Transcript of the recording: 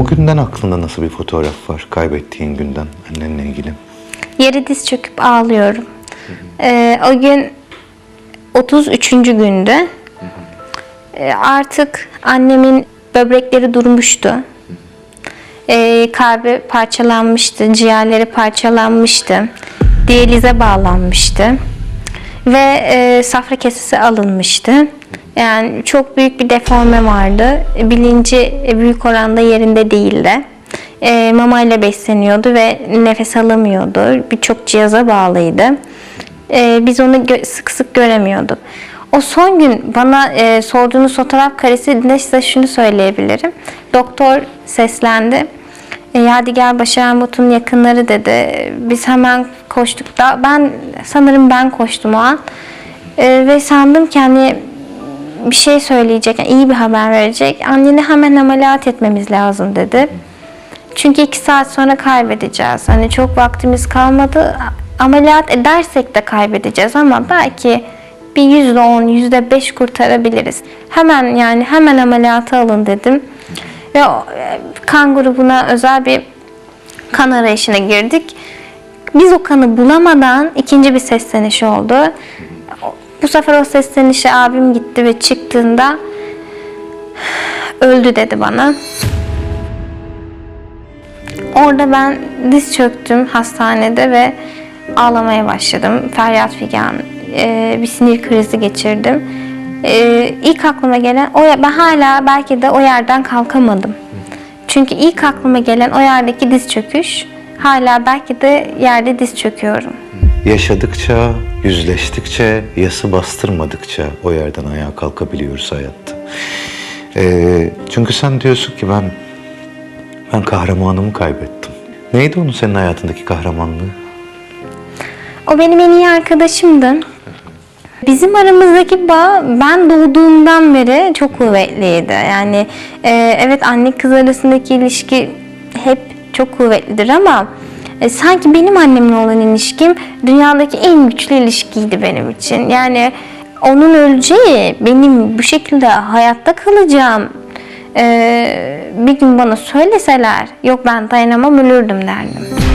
O günden aklında nasıl bir fotoğraf var? Kaybettiğin günden annenle ilgili. Yere diz çöküp ağlıyorum. Ee, o gün 33. gündü. Ee, artık annemin böbrekleri durmuştu. Ee, kalbi parçalanmıştı, ciğerleri parçalanmıştı. Diyalize bağlanmıştı. Ve e, safra kesesi alınmıştı. Yani çok büyük bir deforme vardı. Bilinci büyük oranda yerinde değildi. E, mamayla besleniyordu ve nefes alamıyordu. Birçok cihaza bağlıydı. E, biz onu sık sık göremiyorduk. O son gün bana e, sorduğunuz fotoğraf karesinde size şunu söyleyebilirim. Doktor seslendi. E, Yadigar Başaran But'un yakınları dedi. Biz hemen koştuk da ben sanırım ben koştum o an. E, ve sandım ki hani bir şey söyleyecek, yani iyi bir haber verecek. Anneni hemen ameliyat etmemiz lazım dedi. Çünkü iki saat sonra kaybedeceğiz. Hani çok vaktimiz kalmadı. Ameliyat edersek de kaybedeceğiz ama belki bir yüzde on, yüzde beş kurtarabiliriz. Hemen yani hemen ameliyata alın dedim. Ve e, kan grubuna özel bir kan arayışına girdik. Biz o kanı bulamadan ikinci bir seslenişi oldu. Bu sefer o seslenişe abim gitti ve çıktığında öldü dedi bana. Orada ben diz çöktüm hastanede ve ağlamaya başladım. Feryat figan, e, bir sinir krizi geçirdim. E, ilk aklıma gelen, o ben hala belki de o yerden kalkamadım. Çünkü ilk aklıma gelen o yerdeki diz çöküş, hala belki de yerde diz çöküyorum. Yaşadıkça, yüzleştikçe, yası bastırmadıkça o yerden ayağa kalkabiliyoruz hayatta. Ee, çünkü sen diyorsun ki ben ben kahramanımı kaybettim. Neydi onun senin hayatındaki kahramanlığı? O benim en iyi arkadaşımdı. Bizim aramızdaki bağ ben doğduğumdan beri çok kuvvetliydi. Yani e, evet anne kız arasındaki ilişki hep çok kuvvetlidir ama e, sanki benim annemle olan ilişkim dünyadaki en güçlü ilişkiydi benim için. Yani onun öleceği, benim bu şekilde hayatta kalacağım e, bir gün bana söyleseler yok ben dayanamam ölürdüm derdim.